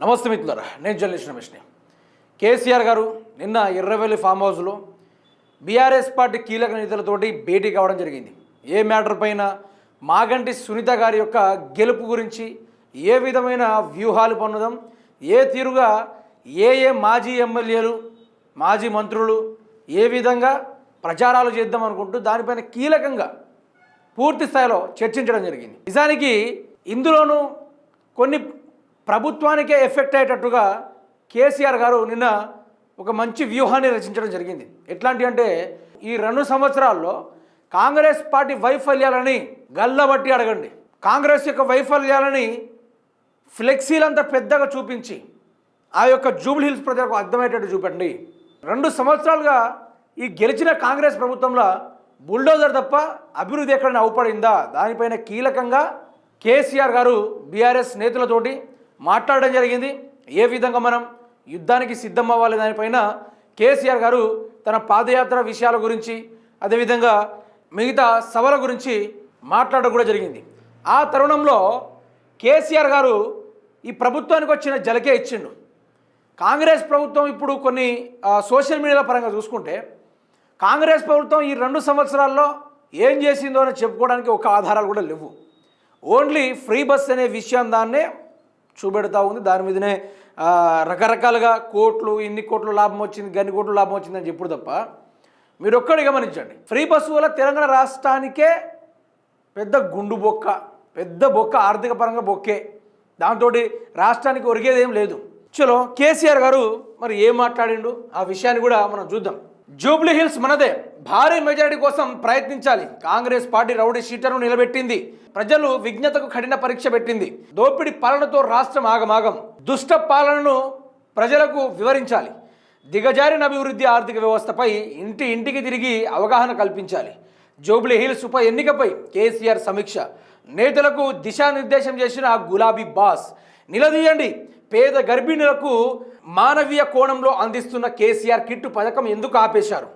నమస్తే మిత్రులారా నేను జర్నలిస్ట్ రమేష్ని కేసీఆర్ గారు నిన్న ఎర్రవెల్లి ఫామ్ హౌస్లో బీఆర్ఎస్ పార్టీ కీలక నేతలతోటి భేటీ కావడం జరిగింది. ఏ మ్యాటర్ పైన మాగంటి సునీత గారి యొక్క గెలుపు గురించి ఏ విధమైన వ్యూహాలు పొందడం ఏ తీరుగా ఏ ఏ మాజీ ఎమ్మెల్యేలు మాజీ మంత్రులు ఏ విధంగా ప్రచారాలు చేద్దాం అనుకుంటూ దానిపైన కీలకంగా పూర్తి స్థాయిలో చర్చించడం జరిగింది. నిజానికి ఇందులోనూ కొన్ని ప్రభుత్వానికే ఎఫెక్ట్ అయ్యేటట్టుగా కేసీఆర్ గారు నిన్న ఒక మంచి వ్యూహాన్ని రచించడం జరిగింది. ఎట్లాంటి అంటే ఈ రెండు సంవత్సరాల్లో కాంగ్రెస్ పార్టీ వైఫల్యాలని గల్లబట్టి అడగండి. కాంగ్రెస్ యొక్క వైఫల్యాలని ఫ్లెక్సీలంతా పెద్దగా చూపించి ఆ యొక్క జూబ్లీహిల్స్ ప్రజలకు అర్థమయ్యేటట్టు చూపండి. రెండు సంవత్సరాలుగా ఈ గెలిచిన కాంగ్రెస్ ప్రభుత్వంలో బుల్డోజర్ తప్ప అభివృద్ధి ఎక్కడైనా అవపడిందా? దానిపైన కీలకంగా కేసీఆర్ గారు బీఆర్ఎస్ నేతలతోటి మాట్లాడడం జరిగింది. ఏ విధంగా మనం యుద్ధానికి సిద్ధం అవ్వాలి దానిపైన కేసీఆర్ గారు తన పాదయాత్ర విషయాల గురించి అదేవిధంగా మిగతా సభల గురించి మాట్లాడడం కూడా జరిగింది. ఆ తరుణంలో కేసీఆర్ గారు ఈ ప్రభుత్వానికి వచ్చిన జలకే ఇచ్చిండు. కాంగ్రెస్ ప్రభుత్వం ఇప్పుడు కొన్ని సోషల్ మీడియాల పరంగా చూసుకుంటే కాంగ్రెస్ ప్రభుత్వం ఈ రెండు సంవత్సరాల్లో ఏం చేసిందో అని చెప్పుకోవడానికి ఒక ఆధారాలు కూడా లేవు. ఓన్లీ ఫ్రీ బస్ అనే విషయం దాన్నే చూపెడతా ఉంది. దాని మీదనే రకరకాలుగా కోట్లు ఇన్ని కోట్లు లాభం వచ్చింది గన్ని కోట్లు లాభం వచ్చిందని చెప్పుడు తప్ప మీరు ఒక్కడి గమనించండి. ఫ్రీ బస్సు వల్ల తెలంగాణ రాష్ట్రానికే పెద్ద గుండు బొక్క పెద్ద బొక్క ఆర్థిక పరంగా బొక్కే. దాంతో రాష్ట్రానికి ఒరిగేదేం లేదు. చలో కేసీఆర్ గారు మరి ఏం మాట్లాడిండు? ఆ విషయాన్ని కూడా మనం చూద్దాం. జూబ్లీ హిల్స్ మనదే. భారీ మెజారిటీ కోసం ప్రయత్నించాలి. కాంగ్రెస్ పార్టీ రౌడీ షీటర్ను నిలబెట్టింది. ప్రజలు విజ్ఞతకు కఠిన పరీక్ష పెట్టింది. దోపిడి పాలనతో రాష్ట్రం ఆగమాగం. దుష్ట పాలనను ప్రజలకు వివరించాలి. దిగజారిన అభివృద్ధి ఆర్థిక వ్యవస్థపై ఇంటి ఇంటికి తిరిగి అవగాహన కల్పించాలి. జూబ్లీ హిల్స్ ఉప ఎన్నికపై కేసీఆర్ సమీక్ష. నేతలకు దిశానిర్దేశం చేసిన గులాబీ బాస్ నిలదీయండి. పేద గర్భిణులకు మానవీయ కోణంలో అందిస్తున్న కేసీఆర్ కిట్టు పథకం ఎందుకు ఆపేశారు?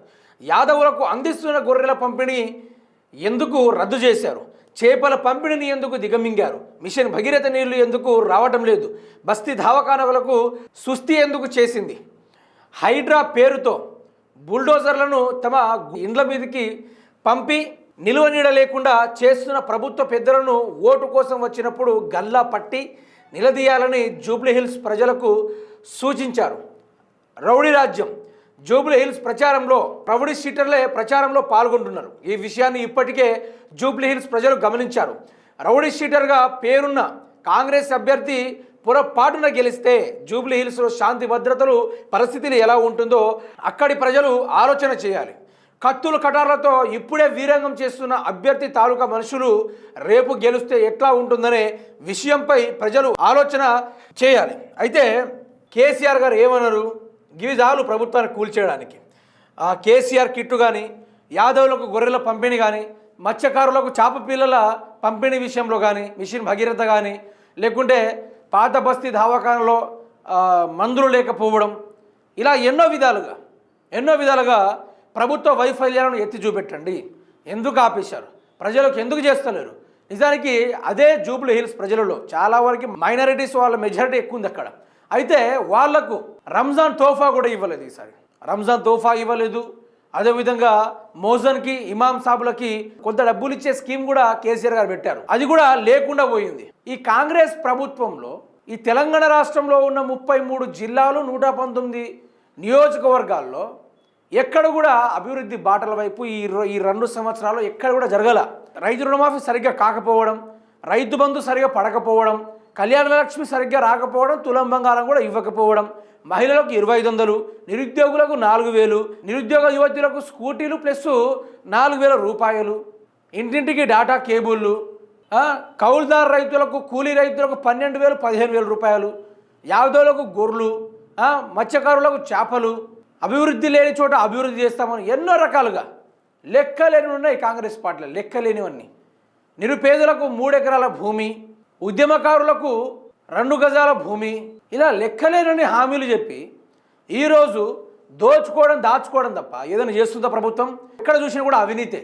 యాదవులకు అందిస్తున్న గొర్రెల పంపిణీ ఎందుకు రద్దు చేశారు? చేపల పంపిణీని ఎందుకు దిగమింగారు? మిషన్ భగీరథ నీళ్ళు ఎందుకు రావటం లేదు? బస్తీ దవాఖానలకు సుస్థి ఎందుకు చేసింది? హైడ్రా పేరుతో బుల్డోజర్లను తమ ఇండ్ల మీదకి పంపి నిలువ నీడ లేకుండా చేస్తున్న ప్రభుత్వ పెద్దలను ఓటు కోసం వచ్చినప్పుడు గల్లా పట్టి నిలదీయాలని జూబ్లీహిల్స్ ప్రజలకు సూచించారు. రౌడీ రాజ్యం జూబ్లీహిల్స్ ప్రచారంలో రౌడీ షీటర్లే ప్రచారంలో పాల్గొంటున్నారు. ఈ విషయాన్ని ఇప్పటికే జూబ్లీహిల్స్ ప్రజలు గమనించారు. రౌడీ షీటర్గా పేరున్న కాంగ్రెస్ అభ్యర్థి పొరపాటున గెలిస్తే జూబ్లీహిల్స్లో శాంతి భద్రతలు పరిస్థితులు ఎలా ఉంటుందో అక్కడి ప్రజలు ఆలోచన చేయాలి. కత్తులు కటార్లతో ఇప్పుడే వీరంగం చేస్తున్న అభ్యర్థి తాలూకా మనుషులు రేపు గెలిస్తే ఎట్లా ఉంటుందనే విషయంపై ప్రజలు ఆలోచన చేయాలి. అయితే కేసీఆర్ గారు ఏమన్నారు? గివి చాలు ప్రభుత్వాన్ని కూల్చేయడానికి. కేసీఆర్ కిట్టు కానీ యాదవులకు గొర్రెల పంపిణీ కానీ మత్స్యకారులకు చేప పిల్లల పంపిణీ విషయంలో కానీ మిషన్ భగీరథ కానీ లేకుంటే పాత బస్తీ దవాఖానలో మందులు లేకపోవడం ఇలా ఎన్నో విధాలుగా ఎన్నో విధాలుగా ప్రభుత్వ వైఫల్యాలను ఎత్తి చూపెట్టండి. ఎందుకు ఆపేశారు? ప్రజలకు ఎందుకు చేస్తలేరు? నిజానికి అదే జూబ్లీ హిల్స్ ప్రజలలో చాలా వరకు మైనారిటీస్ వాళ్ళ మెజారిటీ ఎక్కువ ఉంది అక్కడ. అయితే వాళ్ళకు రంజాన్ తోఫా కూడా ఇవ్వలేదు ఈసారి. రంజాన్ తోఫా ఇవ్వలేదు. అదేవిధంగా మోజన్కి ఇమాం సాబులకి కొంత డబ్బులు ఇచ్చే స్కీమ్ కూడా కేసీఆర్ గారు పెట్టారు. అది కూడా లేకుండా పోయింది. ఈ కాంగ్రెస్ ప్రభుత్వంలో ఈ తెలంగాణ రాష్ట్రంలో ఉన్న ముప్పై మూడు జిల్లాలు నూట పంతొమ్మిది నియోజకవర్గాల్లో ఎక్కడ కూడా అభివృద్ధి బాటల వైపు ఈ రో- ఈ రెండు సంవత్సరాలు ఎక్కడ కూడా జరగల. రైతు రుణమాఫీ సరిగ్గా కాకపోవడం రైతు బంధు సరిగ్గా పడకపోవడం కళ్యాణలక్ష్మి సరిగ్గా రాకపోవడం తులం బంగారం కూడా ఇవ్వకపోవడం మహిళలకు ఇరవై ఐదు వందలు నిరుద్యోగులకు నాలుగు వేలు నిరుద్యోగ యువతులకు స్కూటీలు ప్లస్ నాలుగు వేల రూపాయలు ఇంటింటికి డాటా కేబుళ్ళు ఆ, రైతులకు కూలీ రైతులకు పన్నెండు వేలు పదిహేను వేల రూపాయలు యాదవులకు గొర్రెలు మత్స్యకారులకు చేపలు అభివృద్ధి లేని చోట అభివృద్ధి చేస్తామని ఎన్నో రకాలుగా లెక్కలేని ఉన్నాయి కాంగ్రెస్ పార్టీలో లెక్కలేనివన్నీ. నిరుపేదలకు మూడెకరాల భూమి ఉద్యమకారులకు రెండు గజాల భూమి ఇలా లెక్కలేనని హామీలు చెప్పి ఈరోజు దోచుకోవడం దాచుకోవడం తప్ప ఏదైనా చేస్తుందా ప్రభుత్వం? ఎక్కడ చూసినా కూడా అవినీతే.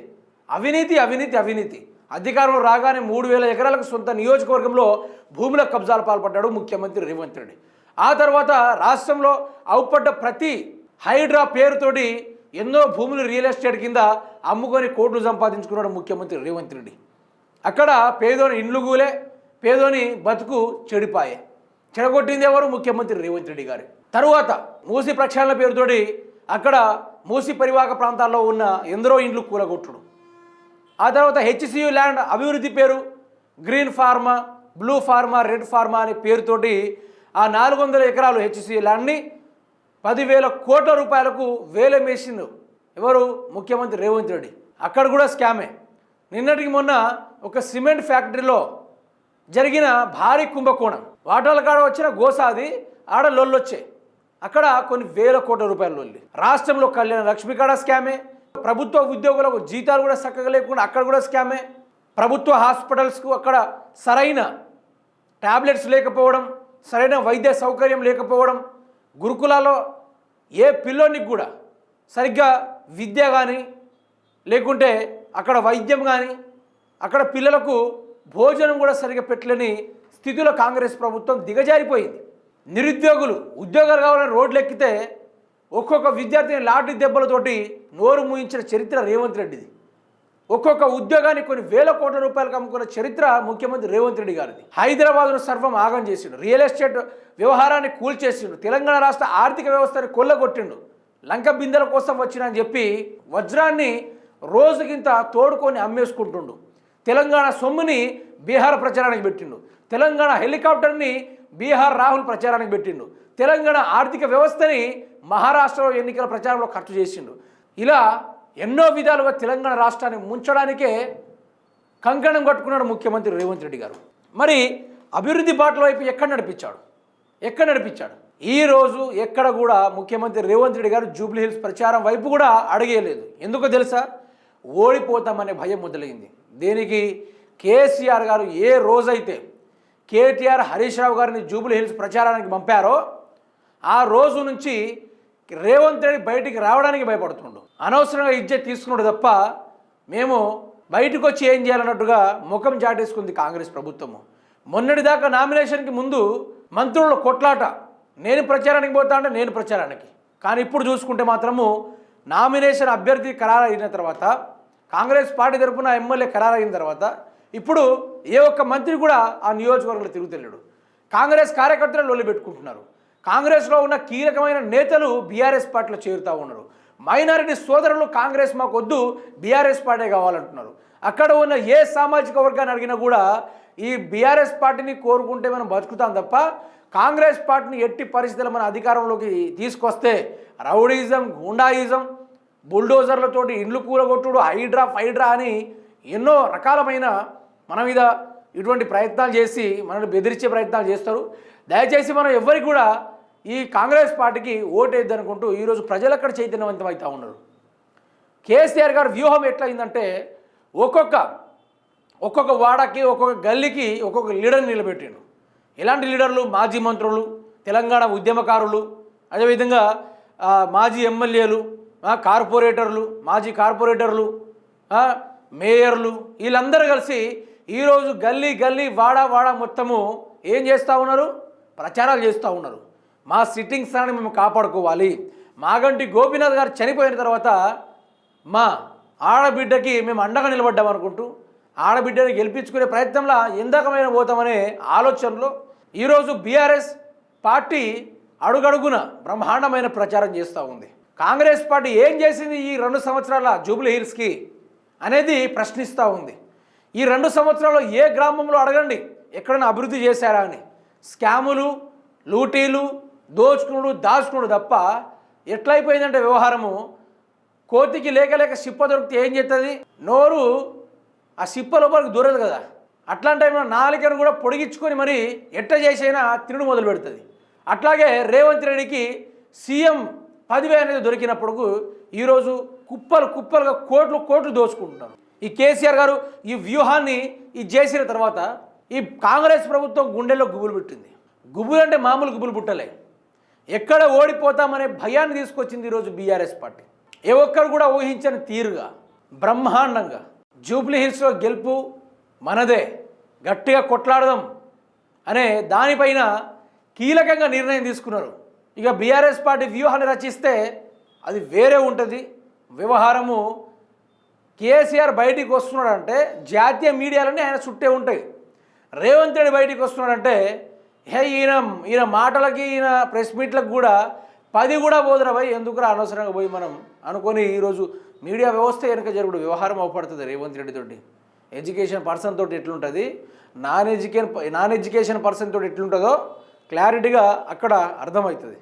అవినీతి అవినీతి అవినీతి. అధికారంలో రాగానే మూడు వేల ఎకరాలకు సొంత నియోజకవర్గంలో భూముల కబ్జాలు పాల్పడ్డాడు ముఖ్యమంత్రి రేవంత్ రెడ్డి. ఆ తర్వాత రాష్ట్రంలో అవుపడ్డ ప్రతి హైడ్రా పేరుతోటి ఎన్నో భూములు రియల్ ఎస్టేట్ కింద అమ్ముకొని కోట్లు సంపాదించుకున్నాడు ముఖ్యమంత్రి రేవంత్ రెడ్డి. అక్కడ పేదోని ఇండ్లు గూలే పేదోని బతుకు చెడిపాయే. చెడగొట్టింది ఎవరు? ముఖ్యమంత్రి రేవంత్ రెడ్డి గారు. తరువాత మూసి ప్రక్షాళన పేరుతోటి అక్కడ మూసి పరివాహక ప్రాంతాల్లో ఉన్న ఎందరో ఇండ్లు కూలగొట్టుడు. ఆ తర్వాత హెచ్సియు ల్యాండ్ అభివృద్ధి పేరు green pharma blue pharma red pharma అనే పేరుతోటి ఆ నాలుగు వందల ఎకరాలు హెచ్సియు ల్యాండ్ని పదివేల కోట్ల రూపాయలకు వేల మేసిన ఎవరు? ముఖ్యమంత్రి రేవంత్ రెడ్డి. అక్కడ కూడా స్కామే. నిన్నటికి మొన్న ఒక సిమెంట్ ఫ్యాక్టరీలో జరిగిన భారీ కుంభకోణం. వాటాల కాడ వచ్చిన గోసాది ఆడ లొల్లొచ్చే. అక్కడ కొన్ని వేల కోట్ల రూపాయల లొల్లి. రాష్ట్రంలో కళ్యాణ లక్ష్మి కాడ స్కామే. ప్రభుత్వ ఉద్యోగులకు జీతాలు కూడా చక్కగా లేకుండా అక్కడ కూడా స్కామే. ప్రభుత్వ హాస్పిటల్స్కు అక్కడ సరైన టాబ్లెట్స్ లేకపోవడం సరైన వైద్య సౌకర్యం లేకపోవడం గురుకులాలో ఏ పిల్లోనికి కూడా సరిగ్గా విద్య కానీ లేకుంటే అక్కడ వైద్యం కానీ అక్కడ పిల్లలకు భోజనం కూడా సరిగ్గా పెట్టలేని స్థితిలో కాంగ్రెస్ ప్రభుత్వం దిగజారిపోయింది. నిరుద్యోగులు ఉద్యోగాలు కావాలని రోడ్లు ఎక్కితే ఒక్కొక్క విద్యార్థిని లాటి దెబ్బలతోటి నోరు మూయించిన చరిత్ర రేవంత్ రెడ్డిది. ఒక్కొక్క ఉద్యోగాన్ని కొన్ని వేల కోట్ల రూపాయలకు అమ్ముకున్న చరిత్ర ముఖ్యమంత్రి రేవంత్ రెడ్డి గారిది. హైదరాబాద్ను సర్వం ఆగం చేసిండు. రియల్ ఎస్టేట్ వ్యవహారాన్ని కూల్చేసిండు. తెలంగాణ రాష్ట్ర ఆర్థిక వ్యవస్థని కొల్లగొట్టిండు. లంక బిందెల కోసం వచ్చిన అని చెప్పి వజ్రాన్ని రోజుకింత తోడుకొని అమ్మేసుకుంటుండు. తెలంగాణ సొమ్ముని బీహార్ ప్రచారానికి పెట్టిండు. తెలంగాణ హెలికాప్టర్ని బీహార్ రాహుల్ ప్రచారానికి పెట్టిండు. తెలంగాణ ఆర్థిక వ్యవస్థని మహారాష్ట్రలో ఎన్నికల ప్రచారంలో ఖర్చు చేసిండు. ఇలా ఎన్నో విధాలుగా తెలంగాణ రాష్ట్రాన్ని ముంచడానికే కంకణం కట్టుకున్నాడు ముఖ్యమంత్రి రేవంత్ రెడ్డి గారు. మరి అభివృద్ధి బాటల వైపు ఎక్కడ నడిపించాడు? ఎక్కడ నడిపించాడు? ఈ రోజు ఎక్కడ కూడా ముఖ్యమంత్రి రేవంత్ రెడ్డి గారు జూబ్లీ హిల్స్ ప్రచారం వైపు కూడా అడిగేయలేదు. ఎందుకో తెలుసా? ఓడిపోతామనే భయం మొదలైంది. దీనికి? కేసీఆర్ గారు ఏ రోజైతే కేటీఆర్ హరీష్ రావు గారిని జూబ్లీ హిల్స్ ప్రచారానికి పంపారో ఆ రోజు నుంచి రేవంత్ రెడ్డి బయటికి రావడానికి భయపడుతుండు. అనవసరంగా ఇజ్జత్ తీసుకున్నాడు తప్ప మేము బయటకు వచ్చి ఏం చేయాలన్నట్టుగా ముఖం చాటేసుకుంది కాంగ్రెస్ ప్రభుత్వము. మొన్నటిదాకా నామినేషన్కి ముందు మంత్రుల కొట్లాట నేను ప్రచారానికి పోతా అంటే నేను ప్రచారానికి. కానీ ఇప్పుడు చూసుకుంటే మాత్రము నామినేషన్ అభ్యర్థి ఖరారైన తర్వాత కాంగ్రెస్ పార్టీ తరపున ఎమ్మెల్యే ఖరారైన తర్వాత ఇప్పుడు ఏ ఒక్క మంత్రి కూడా ఆ నియోజకవర్గంలో తిరుగుతలేడు. కాంగ్రెస్ కార్యకర్తలు లొల్లి పెట్టుకుంటున్నారు కాంగ్రెస్లో ఉన్న కీలకమైన నేతలు బీఆర్ఎస్ పార్టీలో చేరుతూ ఉన్నారు. మైనారిటీ సోదరులు కాంగ్రెస్ మాకు వద్దు బీఆర్ఎస్ పార్టీ కావాలంటున్నారు. అక్కడ ఉన్న ఏ సామాజిక వర్గాన్ని అడిగినా కూడా ఈ బీఆర్ఎస్ పార్టీని కోరుకుంటే మనం బతుకుతాం తప్ప కాంగ్రెస్ పార్టీని ఎట్టి పరిస్థితులు మన అధికారంలోకి తీసుకొస్తే రౌడీజం గుండాయిజం బుల్డోజర్లతోటి ఇండ్లు కూలగొట్టుడు హైడ్రా ఫైడ్రా అని ఎన్నో రకాలమైన మన మీద ఇటువంటి ప్రయత్నాలు చేసి మనల్ని బెదిరించే ప్రయత్నాలు చేస్తారు. దయచేసి మనం ఎవరికి కూడా ఈ కాంగ్రెస్ పార్టీకి ఓటేద్ది అనుకుంటూ ఈరోజు ప్రజలు అక్కడ చైతన్యవంతం అవుతూ ఉన్నారు. కేసీఆర్ గారి వ్యూహం ఎట్లయిందంటే ఒక్కొక్క ఒక్కొక్క వాడకి ఒక్కొక్క గల్లీకి ఒక్కొక్క లీడర్ని నిలబెట్టిండు ఎలాంటి లీడర్లు? మాజీ మంత్రులు తెలంగాణ ఉద్యమకారులు అదేవిధంగా మాజీ ఎమ్మెల్యేలు కార్పొరేటర్లు మాజీ కార్పొరేటర్లు మేయర్లు వీళ్ళందరూ కలిసి ఈరోజు గల్లీ గల్లీ వాడా వాడా మొత్తము ఏం చేస్తూ ఉన్నారు? ప్రచారాలు చేస్తూ ఉన్నారు. మా సిట్టింగ్ స్థానాన్ని మేము కాపాడుకోవాలి. మాగంటి గోపీనాథ్ గారు చనిపోయిన తర్వాత మా ఆడబిడ్డకి మేము అండగా నిలబడ్డాం అనుకుంటూ ఆడబిడ్డని గెలిపించుకునే ప్రయత్నంలో ఇందకమైన పోతామనే ఆలోచనలో ఈరోజు బీఆర్ఎస్ పార్టీ అడుగడుగున బ్రహ్మాండమైన ప్రచారం చేస్తూ ఉంది. కాంగ్రెస్ పార్టీ ఏం చేసింది ఈ రెండు సంవత్సరాల జూబ్లీ హిల్స్కి అనేది ప్రశ్నిస్తూ ఉంది. ఈ రెండు సంవత్సరాల్లో ఏ గ్రామంలో అడగండి ఎక్కడైనా అభివృద్ధి చేశారా అని. స్కాములు లూటీలు దోచుకునుడు దాచుకునుడు తప్ప ఎట్లయిపోయిందంటే వ్యవహారము? కోతికి లేక లేక సిప్ప దొరికితే ఏం చేస్తుంది నోరు ఆ సిప్ప లోపలికి దూరదు కదా. అట్లాంటి టైంలో నాలుకను కూడా పొడిగించుకొని మరి ఎట్ట చేసైనా తినుడు మొదలు పెడుతుంది. అట్లాగే రేవంత్ రెడ్డికి సీఎం పదివే అనేది దొరికినప్పుడు ఈరోజు కుప్పలు కుప్పలుగా కోట్లు కోట్లు దోచుకుంటున్నారు. ఈ కేసీఆర్ గారు ఈ వ్యూహాన్ని ఈ చేసిన తర్వాత ఈ కాంగ్రెస్ ప్రభుత్వం గుండెల్లో గుబులు పెట్టింది. గుబులు అంటే మామూలు గుబులు పుట్టలే. ఎక్కడ ఓడిపోతామనే భయాన్ని తీసుకొచ్చింది ఈరోజు బీఆర్ఎస్ పార్టీ. ఏ ఒక్కరు కూడా ఊహించని తీరుగా బ్రహ్మాండంగా జూబ్లీ హిల్స్లో గెలుపు మనదే గట్టిగా కొట్లాడదాం అనే దానిపైన కీలకంగా నిర్ణయం తీసుకున్నారు. ఇక బీఆర్ఎస్ పార్టీ వ్యూహాన్ని రచిస్తే అది వేరే ఉంటుంది. వ్యవహారము కేసీఆర్ బయటికి వస్తున్నాడంటే జాతీయ మీడియాలన్నీ ఆయన చుట్టే ఉంటాయి. రేవంత్ రెడ్డి బయటికి వస్తున్నాడంటే హే ఈయన ఈయన మాటలకి ఈయన ప్రెస్ మీట్లకు కూడా పది కూడా పోదురా భయ్ ఎందుకురా అనవసరంగా పోయి మనం అనుకొని ఈరోజు మీడియా వ్యవస్థ వెనుక జరుగుడు వ్యవహారం అవపడుతుంది రేవంత్ రెడ్డి తోటి. ఎడ్యుకేషన్ పర్సన్ తోటి ఎట్లుంటుంది? Non education non education person తోటి ఎట్లుంటుందో క్లారిటీగా అక్కడ అర్థమవుతుంది.